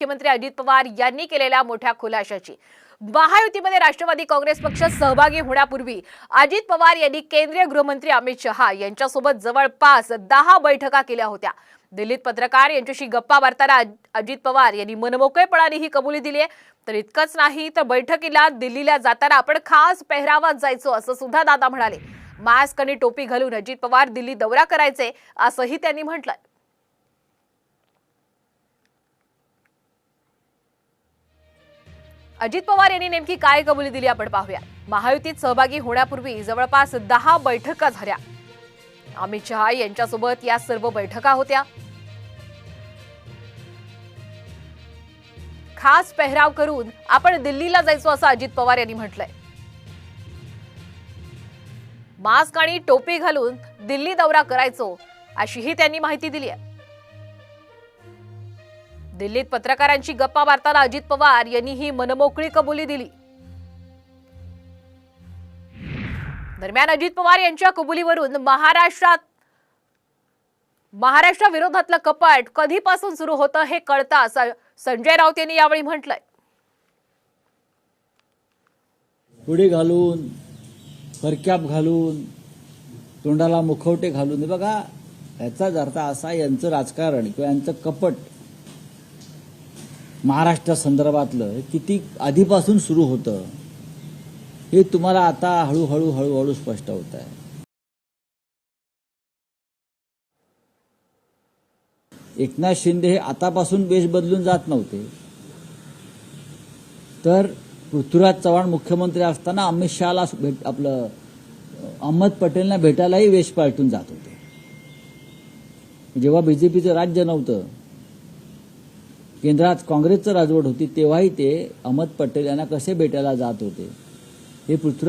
मुख्यमंत्री अजित पवार यांनी केलेल्या मोठ्या खुलाशाची. महायुतीमध्ये राष्ट्रवादी काँग्रेस पक्ष सहभागी होण्यापूर्वी अजित पवार यांनी केंद्रीय गृहमंत्री अमित शहा यांच्यासोबत जवळपास दहा बैठका केल्या होत्या. दिल्लीत पत्रकार यांच्याशी गप्पा मारताना अजित पवार यांनी मनमोकळेपणाने ही कबुली दिली आहे. तर इतकंच नाही तर बैठकीला दिल्लीला जाताना आपण खास पेहरावात जायचो असं सुद्धा दादा म्हणाले. मास्क आणि टोपी घालून अजित पवार दिल्ली दौरा करायचे असंही त्यांनी म्हटलंय. अजित पवार यांनी नेमकी काय कबुली दिली आपण पाहूया. महायुतीत सहभागी होण्यापूर्वी जवळपास दहा बैठका झाल्या. अमित शहा यांच्यासोबत या सर्व बैठका होत्या. खास पेहराव करून आपण दिल्लीला जायचो असं अजित पवार यांनी म्हटलंय. मास्क आणि टोपी घालून दिल्ली दौरा करायचो अशीही त्यांनी माहिती दिली आहे. दिल्लीत पत्रकारांची गप्पा मारताना अजित पवार यांनी ही मनमोकळी कबुली दिली. दरम्यान अजित पवार यांच्या कबुलीवरून महाराष्ट्रात महाराष्ट्र विरोधातलं कपाट कधीपासून सुरू होतं हे कळतं असं संजय राऊत यांनी यावेळी म्हटलंय. पुढे घालून परक्याप घालून तोंडाला मुखवटे घालून. बघा याचाच अर्थ असा यांचं राजकारण किंवा यांचं कपट महाराष्ट्र संदर्भातलं किती आधीपासून सुरू होतं हे तुम्हाला आता हळूहळू हळूहळू स्पष्ट होत आहे. एकनाथ शिंदे हे आतापासून वेश बदलून जात नव्हते. तर पृथ्वीराज चव्हाण मुख्यमंत्री असताना अमित शहाला भेट आपलं अहमद पटेलना भेटायलाही वेश पालटून जात होते. जेव्हा बीजेपीचं राज्य नव्हतं केंद्रात काँग्रेसचं राजवट होती तेव्हाही ते अहमद पटेल यांना कसे भेटायला जात होते? हे पृथ्वी